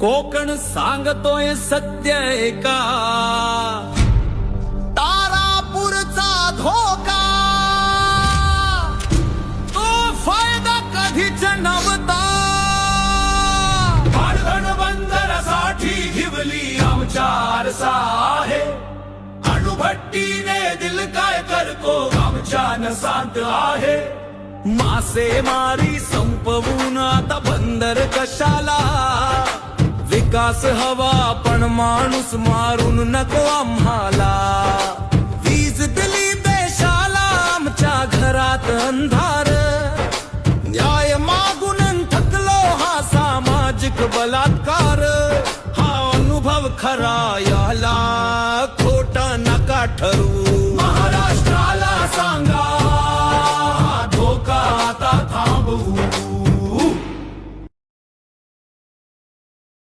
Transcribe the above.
कोकण सांगतोय सत्य एका. तारापूरचा धोका. तो फायदा कधीच नव्हता. पाळगण बंदरासाठी हिवली आमच्या आरसा आहे. अणुभट्टीने दिल काय करतो आमच्या नसांत आहे. मासेमारी संपवून आता बंदर कशाला विकास हवा पण माणूस मारून नको आम्हाला. वीज दिली देशाला आमच्या घरात अंधार. न्याय मागून थकलो हा सामाजिक बलात्कार. हा अनुभव खरा याला खोटा नका ठरू. महाराष्ट्राला सांगा धोका आता थांबवू.